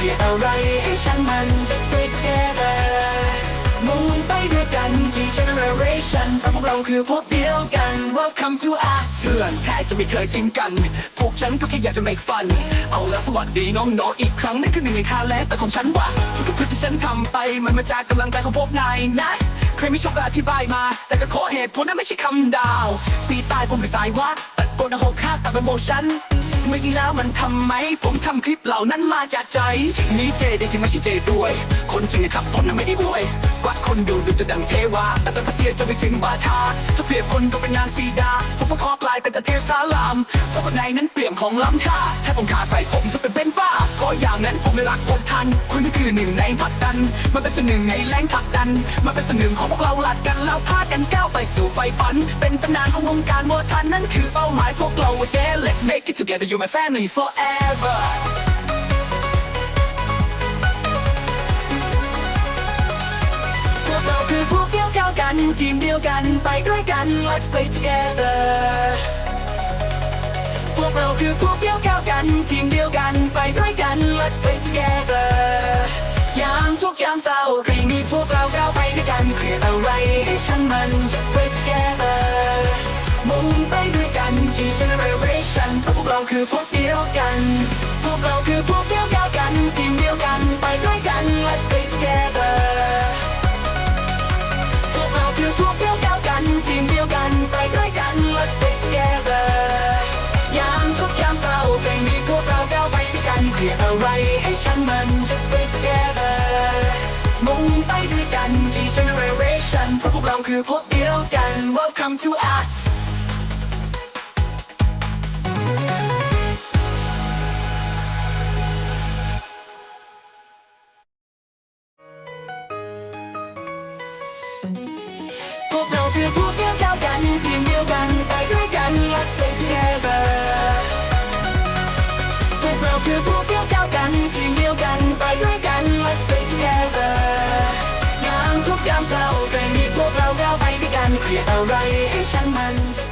เรียกอะไรให้ช่างมันจะ stay together มุ่งไปด้วยกันกี่ generation เพาะพวกเราคือพวกเดียวกัน Welcome to our เพื่อนแค่จะไม่เคยทิ้งกัน พวกฉันก็แค่อยากจะ make fun เอาละสวัสดีน้องๆอีกครั้งนั่นคือหนึ่งในคาแรลแต่ของฉันว่าทุกๆที่ฉันทำไปมันมาจากกำลังใจของพวกนายนะเคยไม่ชอบอธิบายมา แต่ก็ขอเหตุผลนั้นไม่ใช่คำดาวปีตายผมหรือสายวะแต่โกนหกห้าตัดเป็นโมชัน ไม่จริงแล้วมันทำไหม ผมทำคลิปเหล่านั้นมาจากใจนี่เจได้จริงไม่ใช่เจด้วย คนจริงนะครับผมนั้นไม่ได้อวยกว่าคนดูดูจะดังเทวาแต่เป็นพระเสียจนไปถึงบาทาถ้าเปรียบคนก็เป็นนางสีดา ผมก็ขอกลายเป็นแต่เทพสาลามเพราะคนในนั้นเปลี่ยมของล้ำค่าถ้าผมขาดไปผมจะเป็นเป็นบ้าก็อย่างนั้นผมไม่รักผมทัน คุณก็คือหนึ่งในผักดัน มันเป็นส่วนหนึ่งในแรงผักดัน มันเป็นส่วนหนึ่งของพวกเราหลัดกันแล้วพากันก้าวไปสู่ไฟฝัน เป็นตำนานของวงการมวยทันนั่นคือเป้าหมายพวกเราเจ Let's make it together you my family forever พวกเราคือพวกเดียวกัน ทีมเดียวกันไปด้วยกัน Let's play together พวกเราคือพวกเดียวกัน ทีมเดียวกันไปด้วยกัน Let's play together ยามทุกยามเศร้าใครมีพวกเราก้าวไปด้วยกันเครียดอะไรให้ฉันมัน Just ดียวกัน พวกเราคือพวกเดียวกัน ทีมเดียวกัน ไปด้วยกัน Let's play together พวกเราคือพวกเดียวกัน ทีมเดียวกัน ไปด้วยกัน Let's stay together ยามทุกยามเศร้าเพลงนี้พวกเราก้าวไปด้วยกันเครียอะไรให้ฉันมัน Just stay together มุ่งไปด้วยกันกี่ generation เพราะพวกเราคือพวกเดียวกัน Welcome to us มีอะไรให้ช่างมัน